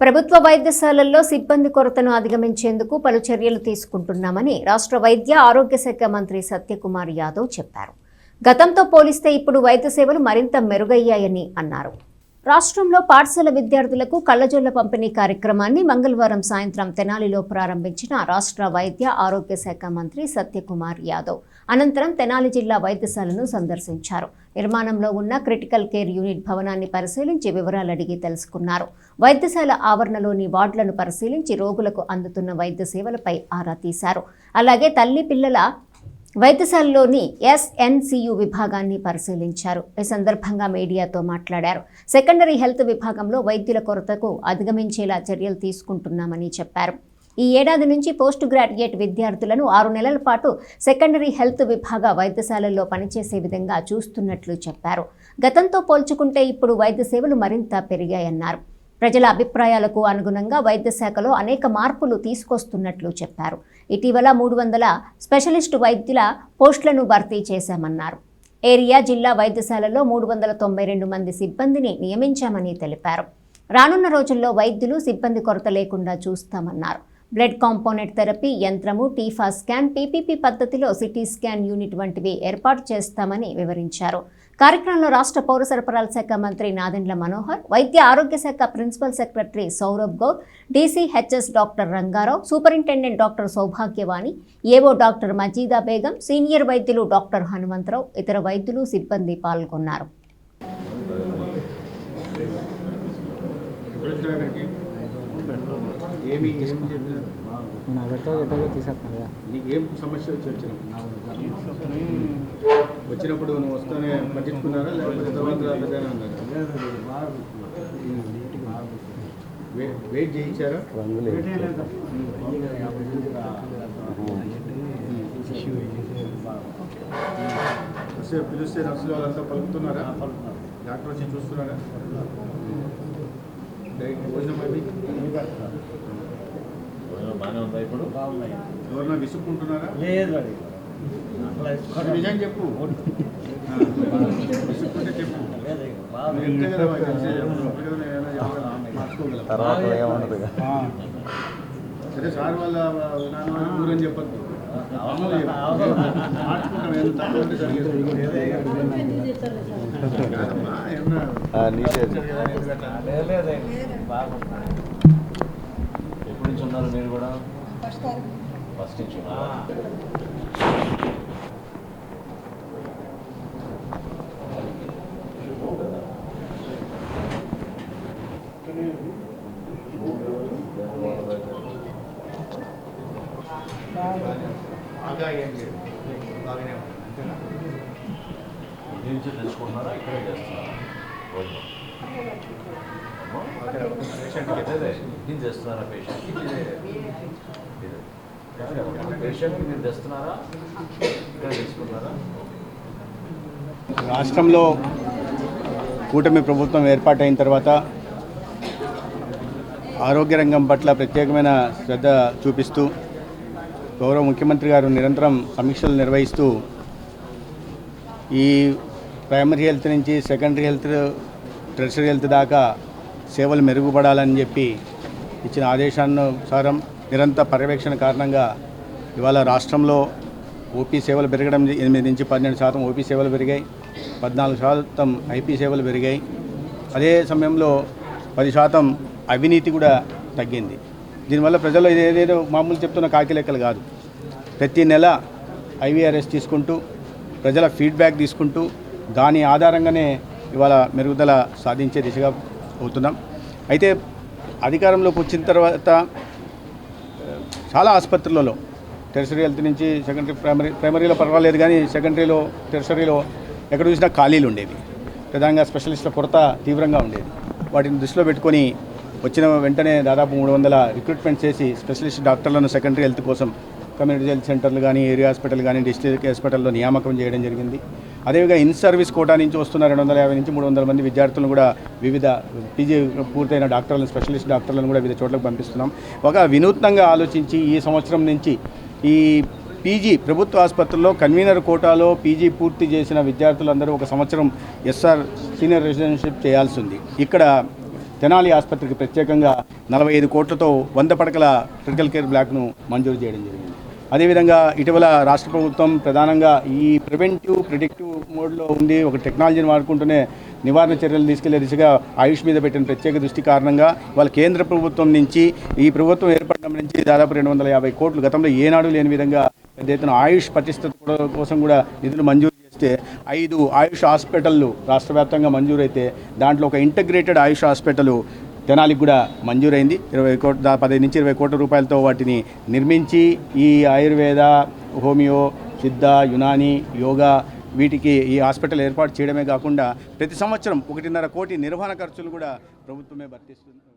ప్రభుత్వ వైద్యశాలల్లో సిబ్బంది కొరతను అధిగమించేందుకు పలు చర్యలు తీసుకుంటున్నామని రాష్ట్ర వైద్య ఆరోగ్య శాఖ మంత్రి సత్యకుమార్ యాదవ్ చెప్పారు. గతంతో పోలిస్తే ఇప్పుడు వైద్య సేవలు మరింత మెరుగయ్యాయని అన్నారు. రాష్ట్రంలో పాఠశాల విద్యార్థులకు కళ్ళజోళ్ళ పంపిణీ కార్యక్రమాన్ని మంగళవారం సాయంత్రం తెనాలిలో ప్రారంభించిన రాష్ట్ర వైద్య ఆరోగ్య శాఖ మంత్రి సత్యకుమార్ యాదవ్ అనంతరం తెనాలి జిల్లా వైద్యశాలను సందర్శించారు. నిర్మాణంలో ఉన్న క్రిటికల్ కేర్ యూనిట్ భవనాన్ని పరిశీలించి వివరాలు అడిగి తెలుసుకున్నారు. వైద్యశాల ఆవరణలోని వార్డులను పరిశీలించి రోగులకు అందుతున్న వైద్య సేవలపై ఆరా తీశారు. అలాగే తల్లి పిల్లల వైద్యశాలలోని ఎస్ఎన్సియు విభాగాన్ని పరిశీలించారు. ఈ సందర్భంగా మీడియాతో మాట్లాడారు. సెకండరీ హెల్త్ విభాగంలో వైద్యుల కొరతకు అధిగమించేలా చర్యలు తీసుకుంటున్నామని చెప్పారు. ఈ ఏడాది నుంచి పోస్ట్ గ్రాడ్యుయేట్ విద్యార్థులను ఆరు నెలల పాటు సెకండరీ హెల్త్ విభాగ వైద్యశాలల్లో పనిచేసే విధంగా చూస్తున్నట్లు చెప్పారు. గతంతో పోల్చుకుంటే ఇప్పుడు వైద్య సేవలు మరింత పెరిగాయన్నారు. ప్రజల అభిప్రాయాలకు అనుగుణంగా వైద్య శాఖలో అనేక మార్పులు తీసుకొస్తున్నట్లు చెప్పారు. ఇటీవల మూడు వందల స్పెషలిస్ట్ వైద్యుల పోస్టులను భర్తీ చేశామన్నారు. ఏరియా జిల్లా వైద్యశాలలో మూడు వందల తొంభై రెండు మంది సిబ్బందిని నియమించామని తెలిపారు. రానున్న రోజుల్లో వైద్యులు సిబ్బంది కొరత లేకుండా చూస్తామన్నారు. బ్లడ్ కాంపోనెంట్ థెరపీ యంత్రము టీఫా స్కాన్ పీపీపీ పద్ధతిలో సిటీ స్కాన్ యూనిట్ వంటివి ఏర్పాటు చేస్తామని వివరించారు. కార్యక్రమంలో రాష్ట్ర పౌర సరఫరాల శాఖ మంత్రి నాదెండ్ల మనోహర్ వైద్య ఆరోగ్య శాఖ principal secretary Saurabh Gaur DCHS doctor Rangarao superintendent doctor Saubhagyavani AO doctor Majida Begum senior వైద్యులు డాక్టర్ హనుమంతరావు ఇతర వైద్యులు సిబ్బంది పాల్గొన్నారు. ఏమి ఏం తీసేస్తాను కదా. నీకు సమస్య వచ్చి వచ్చిన వచ్చినప్పుడు నువ్వు వస్తానే పట్టించుకున్నారా? లేకపోతే తర్వాత వెయిట్ చేయించారా? పిలిస్తే నర్సులు వాళ్ళంతా పలుకుతున్నారా? డాక్టర్ వచ్చి చూస్తున్నారా? బాగానే ఉందా ఇప్పుడు? ఎవరన్నా విసుక్కుంటున్నారా? లేదు నిజం చెప్పు. విసుక్కుంటే చెప్పు. తర్వాత సరే సార్ వాళ్ళ నాన్న ఊరని చెప్పద్దు. ఎప్పటి నుంచి. ఉన్నారు మీరు కూడా? ఫస్ట్ నుంచి ఏం లేదు. బాగానే. అంతేనా? ఇక్కడే చేస్తున్నారా? పేషెంట్కి చేస్తున్నారా మీరు తెస్తున్నారా? ఇక్కడ రాష్ట్రంలో కూటమి ప్రభుత్వం ఏర్పాటైన తర్వాత ఆరోగ్య రంగం పట్ల ప్రత్యేకమైన శ్రద్ధ చూపిస్తూ గౌరవ ముఖ్యమంత్రి గారు నిరంతరం సమీక్షలు నిర్వహిస్తూ ఈ ప్రైమరీ హెల్త్ నుంచి సెకండరీ హెల్త్ టెర్షరీ హెల్త్ దాకా సేవలు మెరుగుపడాలని చెప్పి ఇచ్చిన ఆదేశానుసారం నిరంతర పర్యవేక్షణ కారణంగా ఇవాళ రాష్ట్రంలో ఓపీ సేవలు పెరగడం ఎనిమిది నుంచి పన్నెండు శాతం ఓపీ సేవలు పెరిగాయి పద్నాలుగు శాతం ఐపీ సేవలు పెరిగాయి. అదే సమయంలో పది శాతం అవినీతి కూడా తగ్గింది. దీనివల్ల ప్రజల్లో ఇది ఏదేదో మామూలు చెప్తున్న కాకి లెక్కలు కాదు. ప్రతి నెల ఐవీఆర్ఎస్ తీసుకుంటూ ప్రజల ఫీడ్బ్యాక్ తీసుకుంటూ దాని ఆధారంగానే ఇవాళ మెరుగుదల సాధించే దిశగా అవుతున్నాం అయితే అధికారంలోకి వచ్చిన తర్వాత చాలా ఆసుపత్రులలో టెరిసరీ హెల్త్ నుంచి సెకండరీ ప్రైమరీ ప్రైమరీలో పర్వాలేదు కానీ సెకండరీలో టెరిసరీలో ఎక్కడ చూసినా ఖాళీలు ఉండేవి. ప్రధానంగా స్పెషలిస్టుల కొరత తీవ్రంగా ఉండేది. వాటిని దృష్టిలో పెట్టుకొని వచ్చిన వెంటనే దాదాపు మూడు వందల రిక్రూట్మెంట్ చేసి స్పెషలిస్ట్ డాక్టర్లను సెకండరీ హెల్త్ కోసం కమ్యూనిటీ హెల్త్ సెంటర్లు కానీ ఏరియా హాస్పిటల్ కానీ డిస్ట్రిక్ట్ హాస్పిటల్లో నియామకం చేయడం జరిగింది. అదేవిధంగా ఇన్ సర్వీస్ కోటా నుంచి వస్తున్న రెండు వందల యాభై నుంచి మూడు వందల మంది విద్యార్థులను కూడా వివిధ పీజీ పూర్తయిన డాక్టర్లను స్పెషలిస్ట్ డాక్టర్లను కూడా వివిధ చోట్లకు పంపిస్తున్నాం. ఒక వినూత్నంగా ఆలోచించి ఈ సంవత్సరం నుంచి ఈ పీజీ ప్రభుత్వ ఆసుపత్రుల్లో కన్వీనర్ కోటాలో పీజీ పూర్తి చేసిన విద్యార్థులందరూ ఒక సంవత్సరం ఎస్ఆర్ సీనియర్ రెసిడెన్షిప్ చేయాల్సి ఉంది. ఇక్కడ తెనాలి ఆసుపత్రికి ప్రత్యేకంగా నలభై ఐదు కోట్లతో వంద పడకల క్రిటికల్ కేర్ బ్లాక్ను మంజూరు చేయడం జరిగింది. అదేవిధంగా ఇటీవల రాష్ట్ర ప్రభుత్వం ప్రధానంగా ఈ ప్రివెంటివ్ ప్రిడిక్టివ్ మోడ్లో ఉండి ఒక టెక్నాలజీని వాడుకుంటూనే నివారణ చర్యలు తీసుకెళ్ళే దిశగా ఆయుష్ మీద పెట్టిన ప్రత్యేక దృష్టి కారణంగా వాళ్ళ కేంద్ర ప్రభుత్వం నుంచి ఈ ప్రభుత్వం ఏర్పడడం నుంచి దాదాపు రెండు వందల యాభై కోట్లు గతంలో ఏనాడు లేని విధంగా పెద్ద ఎత్తున ఆయుష్ పటిష్టత కోసం కూడా నిధులు మంజూరు చేస్తే ఐదు ఆయుష్ హాస్పిటళ్ళు రాష్ట్ర వ్యాప్తంగా మంజూరైతే దాంట్లో ఒక ఇంటగ్రేటెడ్ ఆయుష్ హాస్పిటల్ తెనాలికి కూడా మంజూరైంది. ఇరవై కోట్ల పదిహేను నుంచి ఇరవై కోట్ల రూపాయలతో వాటిని నిర్మించి ఈ ఆయుర్వేద హోమియో సిద్ధ యునాని యోగా వీటికి ఈ హాస్పిటల్ ఏర్పాటు చేయడమే కాకుండా ప్రతి సంవత్సరం ఒకటిన్నర కోటి నిర్వహణ ఖర్చులు కూడా ప్రభుత్వమే భర్తిస్తుంది